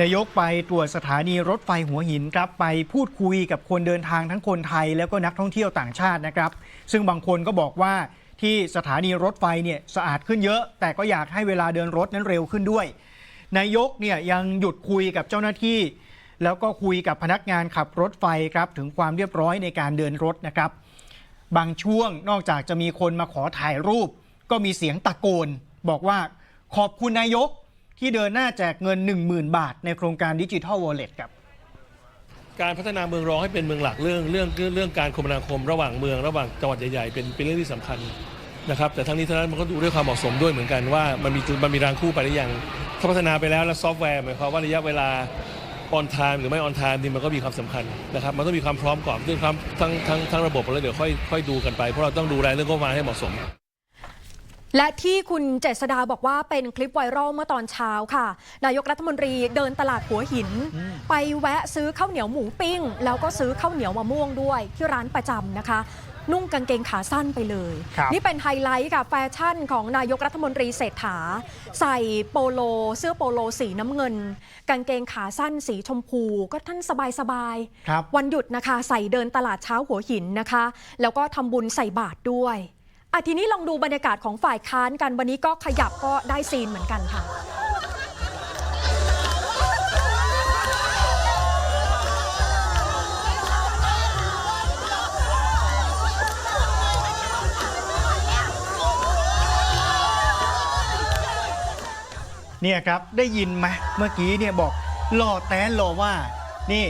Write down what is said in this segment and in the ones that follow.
นายกไปตรวจสถานีรถไฟหัวหินครับไปพูดคุยกับคนเดินทางทั้งคนไทย แล้วก็นักท่องเที่ยวต่างชาตินะครับ ซึ่งบางคนก็บอกว่าที่สถานีรถไฟเนี่ยสะอาดขึ้นเยอะ แต่ก็อยากให้เวลาเดินรถนั้นเร็วขึ้นด้วย นายกเนี่ยยังหยุดคุยกับเจ้าหน้าที่ แล้วก็คุยกับพนักงานขับรถไฟครับถึงความเรียบร้อยในการเดินรถนะครับ บางช่วงนอกจากจะมีคนมาขอถ่ายรูป ก็มีเสียงตะโกน บอกว่าขอบคุณนายก ที่เดินหน้าแจกเงิน 10,000 บาท ในโครงการดิจิทัลวอลเล็ตครับการพัฒนาเมืองรองให้เป็นเมืองหลักเรื่องเรื่องเรื่องการคมนาคมระหว่างเมืองระหว่างจังหวัดใหญ่ๆ เป็นเป็นเรื่องที่สำคัญนะครับแต่ทั้งนี้ทั้งนั้นมันก็ดูด้วยความเหมาะสมด้วยเหมือนกันว่ามันมีจุดมันมีรางคู่ไปหรือยังถ้าพัฒนาไปแล้วแล้วซอฟต์แวร์หมายความว่าระยะเวลาออนไทม์หรือไม่ออนไทม์นี่มันก็มีความสำคัญนะครับมันต้องมีความพร้อมก่อนเรื่องความทั้งทั้งทั้งระบบแล้วเดี๋ยวค่อยค่อยดูกันไปเพราะเราต้องดูรายเรื่องงบประมาให้เหมาะสม และที่คุณเจษดาบอกว่าเป็นคลิปไวรัลเมื่อตอนเช้าค่ะ นายกรัฐมนตรีเดินตลาดหัวหิน ไปแวะซื้อข้าวเหนียวหมูปิ้ง แล้วก็ซื้อข้าวเหนียวมะม่วงด้วยที่ร้านประจำนะคะ นุ่งกางเกงขาสั้นไปเลยครับนี่เป็นไฮไลท์กับแฟชั่นของนายกรัฐมนตรีเศรษฐา ใส่โปโล เสื้อโปโลสีน้ำเงิน กางเกงขาสั้นสีชมพู ก็ท่านสบายๆครับวันหยุดนะคะ ใส่เดินตลาดเช้าหัวหินนะคะ แล้วก็ทำบุญใส่บาตรด้วย อะทีนี้ลองดูบรรยากาศของฝ่ายค้านกันวันนี้ก็ขยับก็ได้ซีนเหมือนกันค่ะเนี่ยครับได้ยินไหมเมื่อกี้เนี่ยบอกหล่อแต้นหล่อว่า นี่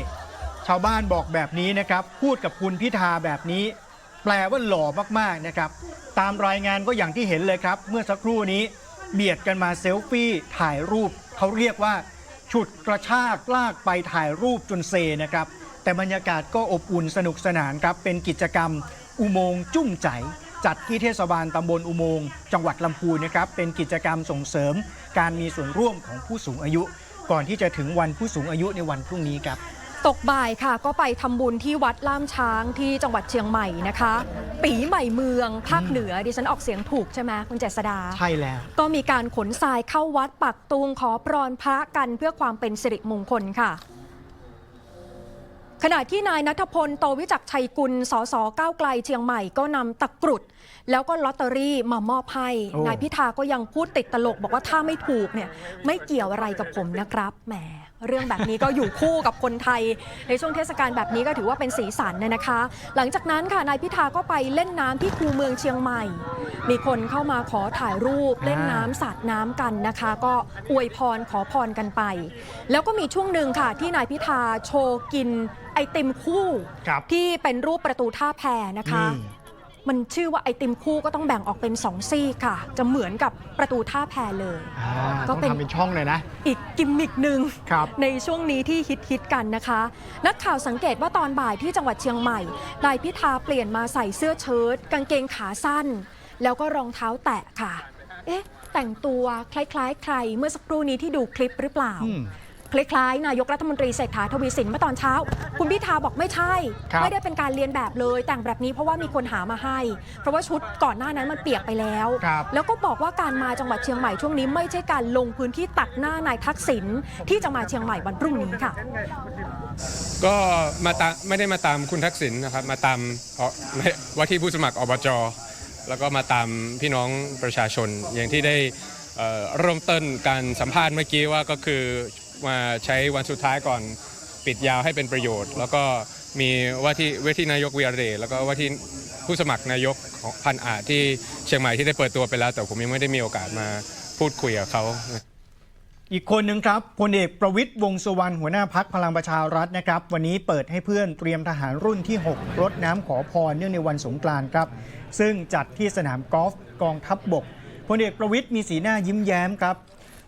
ชาวบ้านบอกแบบนี้นะครับ พูดกับคุณพิธาแบบนี้ แปลว่าหล่อมากๆนะครับ ตามรายงานก็อย่างที่เห็นเลยครับ เมื่อสักครู่นี้เบียดกันมาเซลฟี่ถ่ายรูป เขาเรียกว่า ฉุดกระชากลากไปถ่ายรูปจนเซนะครับ แต่บรรยากาศก็อบอุ่นสนุกสนานครับ เป็นกิจกรรม อุโมงค์จุ้มใจ จัดที่เทศบาลตำบลอุโมงค์จังหวัดลำพูนนะครับ เป็นกิจกรรมส่งเสริม การมีส่วนร่วมของผู้สูงอายุ ก่อนที่จะถึงวันผู้สูงอายุในวันพรุ่งนี้ครับ ตกบ่ายค่ะก็ไปทำบุญที่วัดล่ามช้างที่จังหวัดเชียงใหม่นะคะ ปีใหม่เมืองภาคเหนือดิฉันออกเสียงถูกใช่ไหมคุณเจษดา ใช่แล้ว ก็มีการขนทรายเข้าวัดปักตุงขอพรพระกันเพื่อความเป็นสิริมงคลค่ะ ขณะที่นายนัทพลโตวิจักรชัยกุล สสก้าวไกลเชียงใหม่ก็นำตะกรุด แล้วก็ลอตเตอรี่มามอบให้โอ้นายพิธาก็ยังพูดติดตลก บอกว่าถ้าไม่ถูกเนี่ยไม่เกี่ยวอะไรกับผมนะครับแหมเรื่องแบบนี้ก็อยู่คู่กับคนไทย ในช่วงเทศกาลแบบนี้ก็ถือว่าเป็นสีสันนะนะคะ หลังจากนั้นค่ะนายพิธาก็ไปเล่นน้ำที่คูเมืองเชียงใหม่ มีคนเข้ามาขอถ่ายรูปเล่นน้ำสาดน้ำกันนะคะ ก็อวยพรขอพรกันไป แล้วก็มีช่วงหนึ่งค่ะที่นายพิธาโชว์กินไอติมคู่ครับที่เป็นรูปประตูท่าแพนะคะนี่มันชื่อว่าไอติมคู่ก็ต้องแบ่งออกเป็นสองซี่ค่ะ จะเหมือนกับประตูท่าแพเลย อ่าก็ต้องเป็น ทำเป็นช่องเลยนะ อีกกิมมิกหนึ่ง ครับ ในช่วงนี้ที่ฮิตฮิตๆกันนะคะ นักข่าวสังเกตว่าตอนบ่ายที่จังหวัดเชียงใหม่นายพิธาเปลี่ยนมาใส่เสื้อเชิ้ตกางเกงขาสั้น แล้วก็รองเท้าแตะค่ะ เอ๊ะ แต่งตัวคล้ายๆ ใครเมื่อสักครู่นี้ที่ดูคลิปหรือเปล่า อืม คล้ายๆ นายกรัฐมนตรีเศรษฐาทวีสินเมื่อตอนเช้า คุณพิธาบอกไม่ใช่ ครับ ไม่ได้เป็นการเรียนแบบเลย แต่งแบบนี้เพราะว่ามีคนหามาให้ เพราะว่าชุดก่อนหน้านั้นมันเปียกไปแล้ว ครับ แล้วก็บอกว่าการมาจังหวัดเชียงใหม่ช่วงนี้ไม่ใช่การลงพื้นที่ตัดหน้านายทักษิณที่จะมาเชียงใหม่วันพรุ่งนี้ค่ะ ก็มาตามไม่ได้มาตามคุณทักษิณนะครับ มาตามเอ่อไม่ว่าที่ผู้สมัครอบจแล้วก็มาตามพี่น้องประชาชนอย่างที่ได้เอ่อเริ่มต้นการสัมภาษณ์เมื่อกี้ว่าก็คือ มาใช้วันสุดท้ายก่อนปิดยาวให้เป็นประโยชน์ แล้วก็มีว่าที่เวทีนายกวีรเดชแล้วก็ว่าที่ผู้สมัครนายกของพันอาจที่เชียงใหม่ที่ได้เปิดตัวไปแล้ว แต่ผมยังไม่ได้มีโอกาสมาพูดคุยกับเขาอีกคนหนึ่งครับพลเอกประวิตยวงสุวรรณหัวหน้าพักพลังประชารัฐนะครับ วันนี้เปิดให้เพื่อนเตรียมทหารรุ่นที่ 6รดน้ำขอพรเนื่องในวันสงกรานต์ครับ ซึ่งจัดที่สนามกอล์ฟกองทัพบบกพลเอกประวิตยมีสีหน้ายิ้มแย้มครับ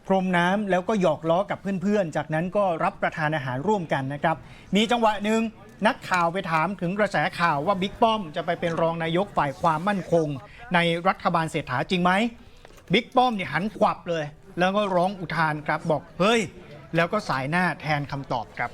พรมน้ำแล้วก็หยอกล้อกับเพื่อนๆ จากนั้นก็รับประทานอาหารร่วมกันนะครับ มีจังหวะหนึ่งนักข่าวไปถามถึงกระแสข่าวว่าบิ๊กป้อมจะไปเป็นรองนายกฝ่ายความมั่นคง ในรัฐบาลเศรษฐาจริงไหมบิ๊กป้อมเนี่ยหันขวับเลย แล้วก็ร้องอุทานครับบอกเฮ้ย แล้วก็สายหน้าแทนคำตอบครับ